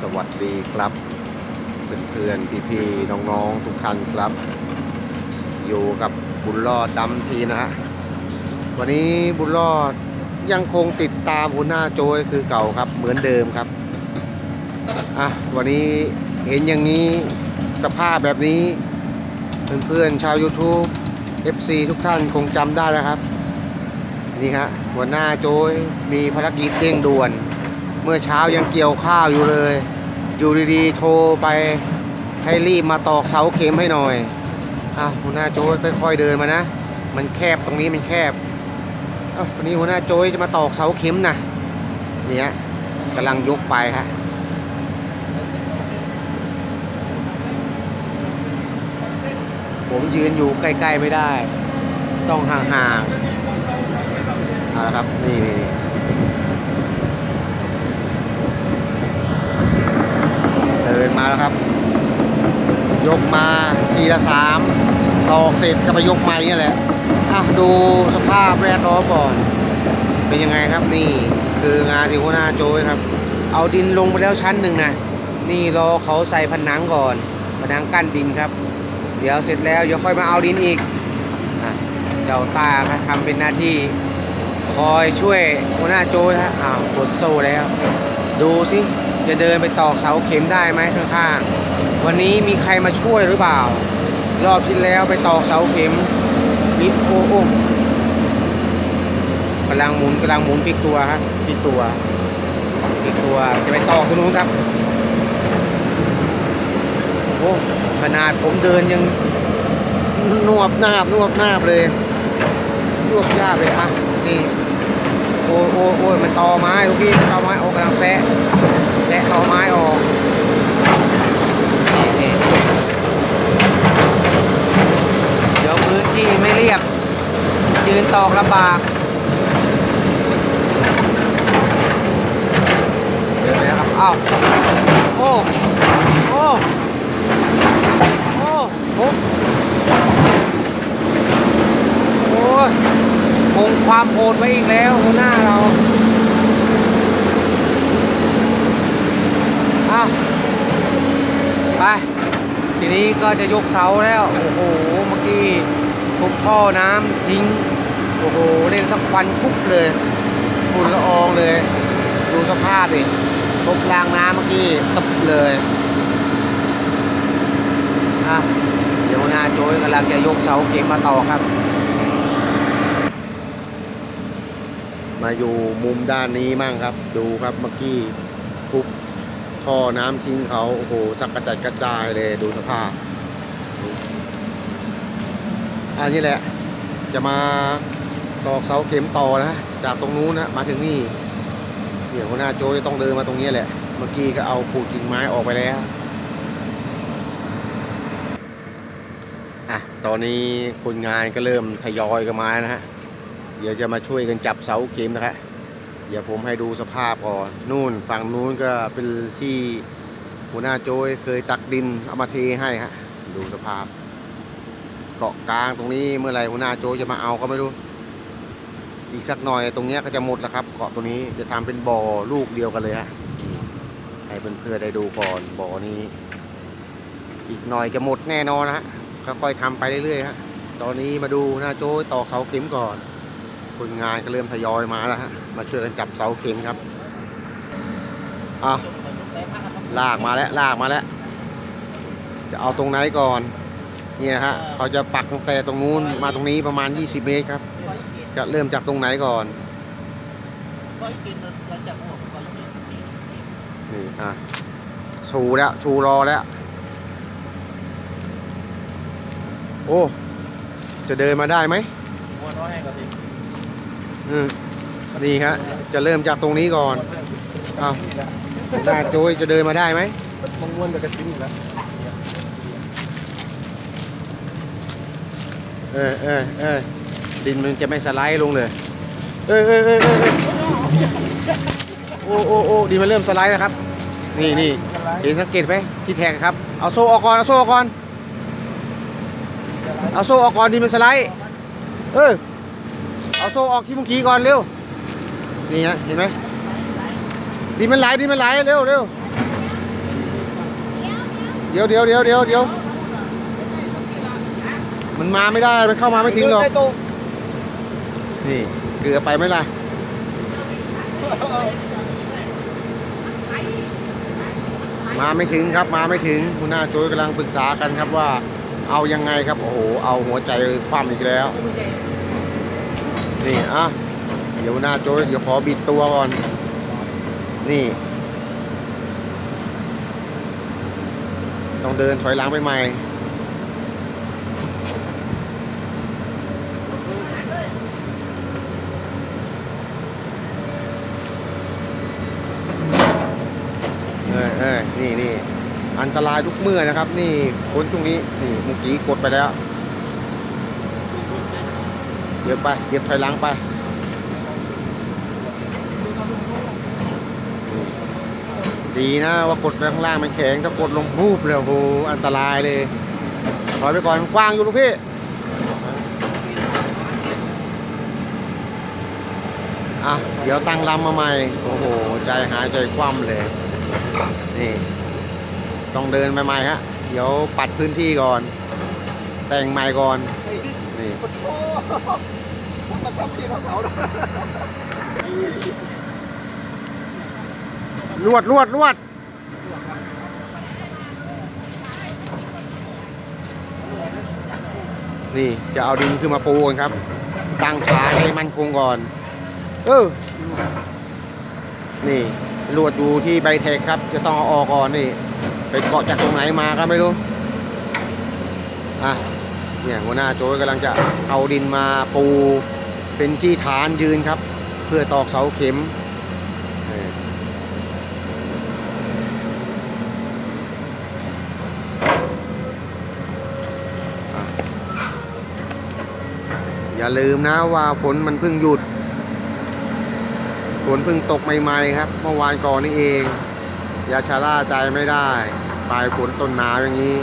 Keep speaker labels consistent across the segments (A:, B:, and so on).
A: สวัสดีครับเพื่อนๆพี่ๆน้องๆทุกท่านครับ อยู่กับบุญรอดดำทีนะฮะวันนี้บุญรอดยังคงติดตามหัวหน้าโจยคือเก่าครับเหมือนเดิมครับอะวันนี้เห็นอย่างนี้สภาพแบบนี้ เพื่อนๆชาว YouTube FC ทุกท่านคงจำได้แล้วครับนี่ฮะหัวหน้าโจยมีภารกิจเร่งด่วน เมื่อเช้ายังเกี่ยวข้าวอยู่เลย อยู่ดีๆโทรไปให้รีบมาตอกเสาเข็มให้หน่อยอะหัวหน้าโจยค่อยๆเดินมานะ มันแคบตรงนี้มันแคบอ้าววันนี้หัวหน้าโจยจะมาตอกเสาเข็มนะเนี่ยกำลังยกไปฮะผมยืนอยู่ใกล้ ๆ ไม่ได้ ต้องห่างๆเอาละครับ นี่นี่นี่ เดินมาแล้วครับ ยกมาทีละสามตอกเสร็จก็ไปยกใหม่นี่แหละอะดูสภาพแวดล้อมก่อน เป็นยังไงครับนี่คืองานที่หัวหน้าโจยครับ เอาดินลงไปแล้วชั้นหนึ่งนะนี่รอเขาใส่ผนังก่อนผนังกั้นดินครับ เดี๋ยวเสร็จแล้วเดี๋ยวค่อยมาเอาดินอีกอเจ้าตาครับทำเป็นหน้าที่คอยช่วยหัวหน้าโจยฮะอ้าวกดโซ่แล้ว ดูสิ จะเดินไปตอกเสาเข็มได้ไหมข้างๆวันนี้มีใครมาช่วยหรือเปล่า รอบที่แล้วไปตอกเสาเข็มมิดโอ้โอ้กำลังหมุนกำลังหมุนพลิกตัวครับพลิกตัวพลิกตัวจะไปตอกตรงนู้นครับโอ้ขนาดผมเดินยังนวบหนาบนวบหนาบเลยนวบยากเลยอะนี่โอ้โอ้โอ้มันตอไม้ลูกพี่มันตอไม้โอ้กำลังแซะะตอไม้ออกเดี๋ยวพื้นที่ไม่เรียบ ยืนตอกลำบากเดินไปแล้วครับอ้าวโอ้โอ้โอ้โอ้โอ้คงความโหดไว้อีกแล้วหัวหน้าเรา อาไป ทีนี้ก็จะยกเสาแล้ว โอ้โห เมื่อกี้ทุบท่อน้ำทิ้ง โอ้โห เล่นสักควันคุบเลยฝุ่นละอองเลย ดูสภาพดิทุบรางน้ำเมื่อกี้ตบเลยอะเดี๋ยวหน้าโจยกำลังจะยกเสาเข็มมาต่อครับ มาอยู่มุมด้านนี้มั่งครับ ดูครับเมื่อกี้ ท่อน้ำทิ้งเขาโอ้โหจักกระจัดกระจายเลยดูสภาพ อันนี้แหละ จะมาตอกเสาเข็มต่อนะ จากตรงนู้นนะมาถึงนี่เดี๋ยวหัวหน้าโจจะต้องเดินมาตรงนี้แหละ เมื่อกี้ก็เอาปูดกิ่งไม้ออกไปแล้วอะตอนนี้คนงานก็เริ่มทยอยกันมานะฮะ เดี๋ยวจะมาช่วยกันจับเสาเข็มนะครับ เดี๋ยวผมให้ดูสภาพก่อนนู่นฝั่งนู้นก็เป็นที่หัวหน้าโจยเคยตักดินเอามาเทให้ฮะดูสภาพ เกาะกลางตรงนี้เมื่อไหร่หัวหน้าโจยจะมาเอาก็ไม่รู้อีกสักหน่อยตรงนี้ก็จะหมดแล้วครับ เกาะตรงนี้จะทำเป็นบ่อลูกเดียวกันเลยฮะให้เพื่อนๆได้ดูก่อนบ่อนี้ อีกหน่อยจะหมดแน่นอนนะฮะค่อยๆทำไปเรื่อยๆฮะตอนนี้มาดูหัวหน้าโจยตอกเสาเข็มก่อน คนงานก็เริ่มทยอยมาแล้วฮะ มาช่วยกันจับเสาเข็มครับเอาลากมาแล้วลากมาแล้ว จะเอาตรงไหนก่อน เนี่ยฮะเขาจะปักตั้งแต่ตรงนู้นมาตรงนี้ประมาณ 20 เมตรครับ จะเริ่มจากตรงไหนก่อนนี่อะชูแล้วชูรอแล้ว โอ้ จะเดินมาได้ไหมอืม นี่ฮะจะเริ่มจากตรงนี้ก่อนอ้าวหน้าโจยจะเดินมาได้ไหม
B: มงวนกับกระชิ้นอยู่แล้ว
A: เออเออเออดินมันจะไม่สไลด์ลงเลย เออเออเออเออเออโอ้โอ้โอ้ดินมันเริ่มสไลด์แล้วครับ นี่นี่เห็นสังเกตไหมที่แท็กครับ เอาโซ่ออกก่อน เอาโซ่ออกก่อน เอาโซ่ออกก่อนดินมันสไลด์ เออ เอาโซ่ออกที่เมื่อกี้ก่อนเร็ว นี่ฮะเห็นไหมดินมันไหลดินมันไหลเร็วเร็วเดี๋ยวเดี๋ยวเดี๋ยวเดี๋ยวเดี๋ยวมันมาไม่ได้ มันเข้ามาไม่ถึงหรอก นี่เกือไปไหมล่ะ มาไม่ถึงครับมาไม่ถึงคุณหน้าโจ้ยกำลังปรึกษากันครับว่า เอายังไงครับ โอ้โห เอาหัวใจคว่ำอีกแล้ว นี่อะเดี๋ยวหน้าโจ้เดี๋ยวขอบิดตัวก่อน นี่ ต้องเดินถอยหลังไปใหม่เออเออนี่นี่อันตรายทุกเมื่อนะครับ นี่คนช่วงนี้นี่เมื่อกี้กดไปแล้ว เหยียบไปเหยียบถอยหลังไปดีนะว่ากดข้างล่างมันแข็งถ้ากดลงรูปเลยโอ้โหอันตรายเลยถอยไปก่อนกว้างอยู่ลูกพี่อะเดี๋ยวตั้งลำมาใหม่โอ้โหใจหายใจคว่ำเลยนี่ต้องเดินไปใหม่ฮะเดี๋ยวปัดพื้นที่ก่อน แต่งใหม่ก่อนนี่
B: สัมมาสัมพีเขาเสา
A: ลวดลวดลวดนี่จะเอาดินขึ้นมาปูกันครับ ตั้งขาให้มันคงก่อน เออ นี่ลวดดูที่ใบเทคครับ จะต้องเอาออกก่อนนี่ ไปเกาะจากตรงไหนมาก็ไม่รู้ อะ เนี่ยหัวหน้าโจ้ยกำลังจะเอาดินมาปูเป็นที่ฐานยืนครับ เพื่อตอกเสาเข็มอย่าลืมนะว่าฝนมันเพิ่งหยุด ฝนเพิ่งตกใหม่ๆครับ เมื่อวานก่อนนี่เอง อย่าชะล่าใจไม่ได้ ปลายฝนต้นหนาวอย่างนี้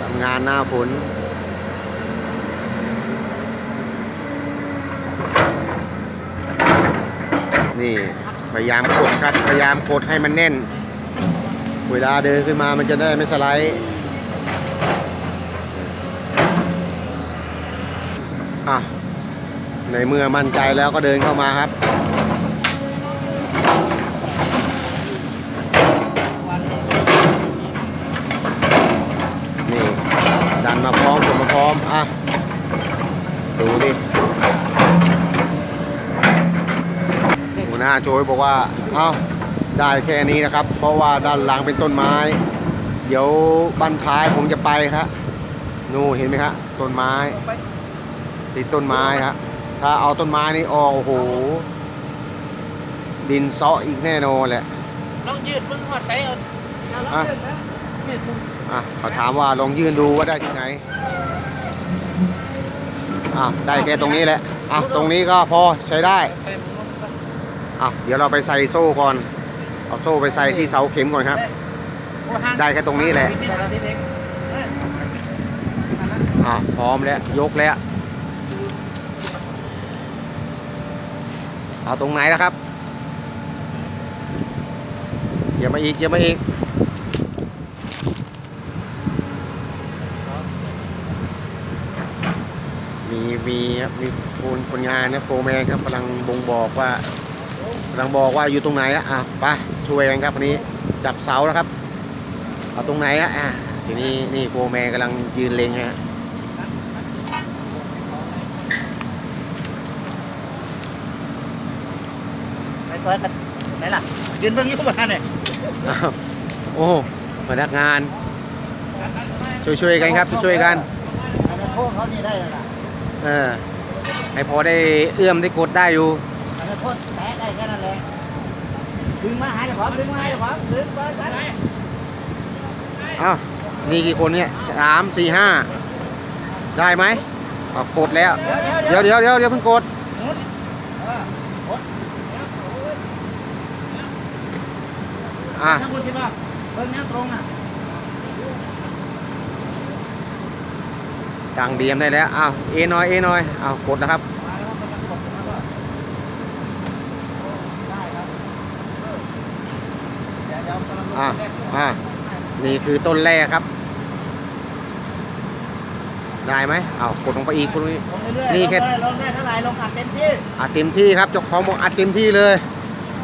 A: ทำงานหน้าฝน นี่พยายามกดครับพยายามกดให้มันแน่น เวลาเดินขึ้นมามันจะได้ไม่สไลด์อะในเมื่อมั่นใจแล้วก็เดินเข้ามาครับนี่ดันมาพร้อมกดมาพร้อมอะดูดิหัวห น้าโจยบอกว่าเอ้าได้แค่นี้นะครับ เพราะว่าด้านหลังเป็นต้นไม้ เดี๋ยวบันท้ายผมจะไปครับนู่นเห็นไหมครับต้นไม้ ติดต้นไม้ครับถ้าเอาต้นไม้นี้ออกโอ้โห ดินเซาะอีกแน่นอนแหละ
C: ลองยืดมึงหอดใส่เอา
A: อะ
C: ยืดมึง
A: อะเขาถามว่าลองยื่นดูว่าได้ที่ไหนอะได้แค่ตรงนี้แหละอะตรงนี้ก็พอใช้ได้
C: ใส่มึงลงไป
A: อะเดี๋ยวเราไปใส่โซ่ก่อน เอาโซ่ไปใส่ที่เสาเข็มก่อนครับ ได้แค่ตรงนี้แหละ
C: อะ
A: พร้อมแล้ว ยกแล้ว เอาตรงไหนนะครับเยียมาอีกเยียมาอีกมีมีครับมีคนคนงานนะโฟแมนครับกำลังบ่งบอกว่า กำลังบอกว่าอยู่ตรงไหนอะอะไปช่วยกันครับวันนี้จับเสาแล้วครับเอาตรงไหนอะอะทีนี้นี่โฟร์แมนกำลังยืนเล็งฮะ
C: ไปตัวกันไหนล่ะ ยืนเบิ่งอยู่บ้านเนี่ย
A: อ้าวโอ้พนักงาน ช่วยๆกันครับช่วยๆกัน
C: อันนั้นโทษเขานี่ได้แล้วล่ะ
A: เออให้พอได้เอื้อมได้กดได้อยู่
C: อันนั้นโทษแตะได้แค่นั้นแหละดึงมาหาเจ้าของดึงมาหาเจ้าของดึงไปไป
A: อ้าวนี่กี่คนเนี่ยสามสี่ห้าได้ไหมอะกดแล้ว
C: เดี๋ยวเดี๋ยว
A: เดี๋ยวเดี๋ยวเดี๋ยวเดี๋ยวเพิ่งกด
C: เออ
A: อะ
C: ถ้าคุณคิดว่าเบิ่งแนวตรงอะ
A: ดังเดียมได้แล้วอ้าวเอหน่อยเอหน่อยอ้าวกดนะครับ
C: มาแล้วก็จะกดแล้วก็ได้ครับเดี๋ยวเดี๋ยวกำลังลง
A: อะ
C: แรก
A: อะนี่คือต้นแรกครับ ได้ไหมเอากดลงไปอีกกดลงไปอีก
C: ลงเรื่อยๆ
A: นี่แค่
C: ลงเลยลงได้เท่าไหร่ลงอัดเต็มที่
A: อัดเต็มที่ครับเจ้าของบอกอัดเต็มที่เลย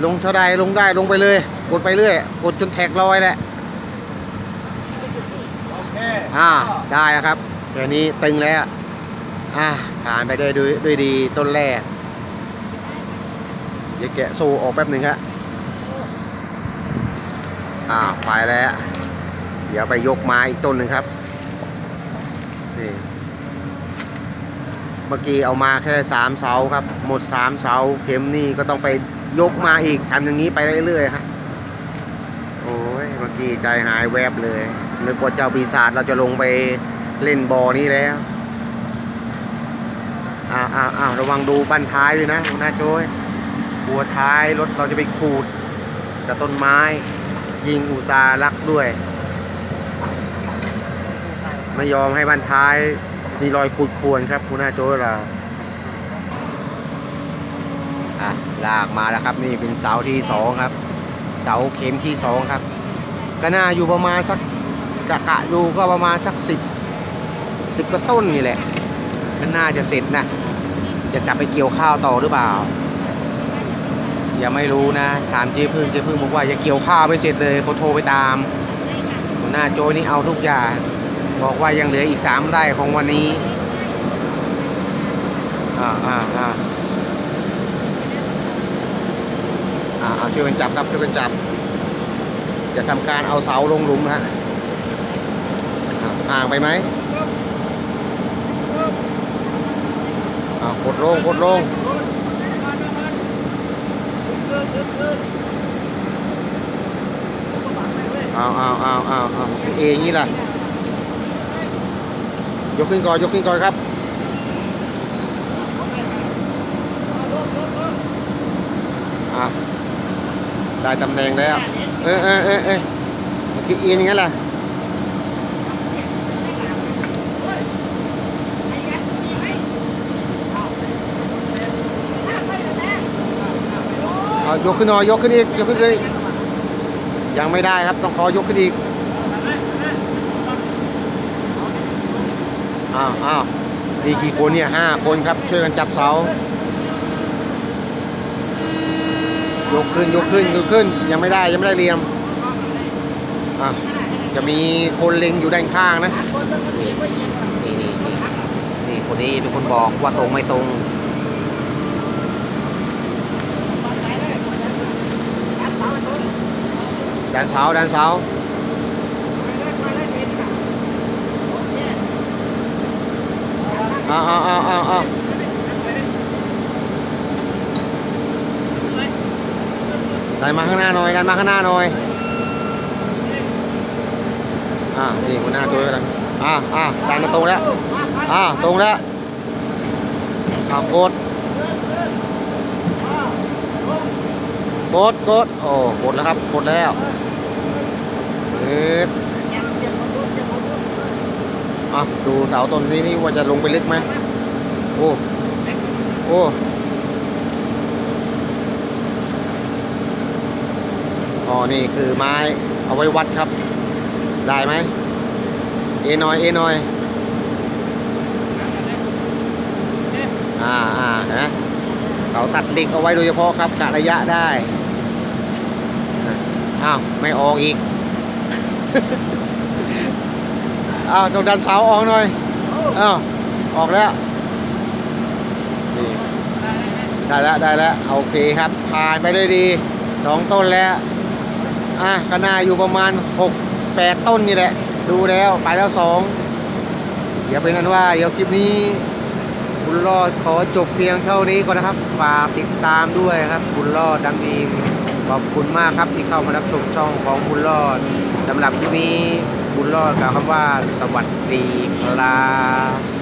A: ลงเท่าใดลงได้ลงไปเลย กดไปเรื่อย กดจนแท็กลอยแหละ
B: โอเค
A: อ่าได้แล้วครับเดี๋ยวนี้ตึงแล้วอ่าผ่านไปด้วยด้วยด้วยดีต้นแรกเดี๋ยวแกะโซ่ออกแป๊บหนึ่งครับ อ่าไปแล้ว เดี๋ยวไปยกไม้อีกต้นหนึ่งครับนี่เมื่อกี้เอามาแค่สามเสาครับ หมดสามเสาเข็มนี่ก็ต้องไปยกมาอีกทำอย่างนี้ไปเรื่อยๆฮะโอ้ยเมื่อกี้ใจหายแวบเลยนึกว่าเจ้าปีศาจเราจะลงไปเล่นบอนี้แล้วอ้าวอ้าวอ้าวระวังดูบั้นท้ายด้วยนะหน้าโจ้ยหัวท้ายรถเราจะไปขูดกับต้นไม้ ยิงอุตสาห์รักด้วย ไม่ยอมให้บันท้าย มีรอยขูดข่วนครับคุณหน้าโจ้เราอะลากมาแล้วครับนี่เป็นเสาที่สองครับ เสาเข็มที่สองครับ ก็น่าอยู่ประมาณสักกะกะดูก็ประมาณสักสิบสิบกระต้นนี่แหละก็น่าจะเสร็จนะจะกลับไปเกี่ยวข้าวต่อหรือเปล่า ยังไม่รู้นะ ถามเจ๊พึ่งเจ๊พึ่งบอกว่าจะเกี่ยวข้าวไม่เสร็จเลยเขาโทรไปตามหัวหน้าโจนี่เอาทุกอย่าง บอกว่ายังเหลืออีกสามไร่ของวันนี้อ่าอ่าอ่าอ่าเอาช่วยกันจับครับช่วยกันจับ จะทำการเอาเสาลงหลุมนะฮะอ่าห่างไปไหมอ่ากดลงกดลง เอาเอาเอาเอาเอาเองนี่ล่ะ ยกขึ้นก่อน ยกขึ้นก่อนครับอะได้ตำแหน่งแล้ว เออเออเออเออเมื่อกี้เอียงงั้นล่ะ เอา ยกขึ้นหน่อยยกขึ้นอีกยกขึ้นอีกยังไม่ได้ครับต้องขอยกขึ้นอีกอ้าวอ้าวนี่กี่คนเนี่ยห้าคนครับ ช่วยกันจับเสายกขึ้นยกขึ้นยกขึ้นยังไม่ได้ยังไม่ได้เรียมอะจะมีคนเล็งอยู่ด้านข้างนะนี่นี่นี่นี่นี่คนนี้เป็นคนบอกว่าตรงไม่ตรง ดันเสาดันเสาเอาเอาเอาเอาเอาดันมาข้างหน้าหน่อยดันมาข้างหน้าหน่อยอ่านี่คนหน้าตัวกันอ่าอ่าดันมาตรงแล้วอ่าตรงแล้วอ่ากดกดกดโอ้กดแล้วครับกดแล้ว เอ๊ะอะดูเสาต้นนี้นี่ว่าจะลงไปลึกไหมโอ้โอ้อ๋อนี่คือไม้เอาไว้วัดครับ ได้ไหมเอน่อยเอน่อยอ่าอ่านะเขาตัดเหล็กเอาไว้โดยเฉพาะครับกะระยะได้อ้าวไม่ออกอีก อ้าวต้องดันเสาออกหน่อยอ้าวออกแล้วนี่ได้แล้วได้แล้วโอเคครับผ่านไปด้วยดีสองต้นแล้วอะขางหนาอยู่ประมาณหกแปดต้นนี่แหละ ดูแล้วไปแล้วสองเดี๋ยวเป็นนั้นว่าเดี๋ยวคลิปนี้บุญรอดขอจบเพียงเท่านี้ก่อนนะครับ ฝากติดตามด้วยครับ บุญรอดดังดีม ขอบคุณมากครับที่เข้ามารับชมช่องของบุญรอดสำหรับที่นี้บุญรอดกล่าวคำว่าสวัสดีครับ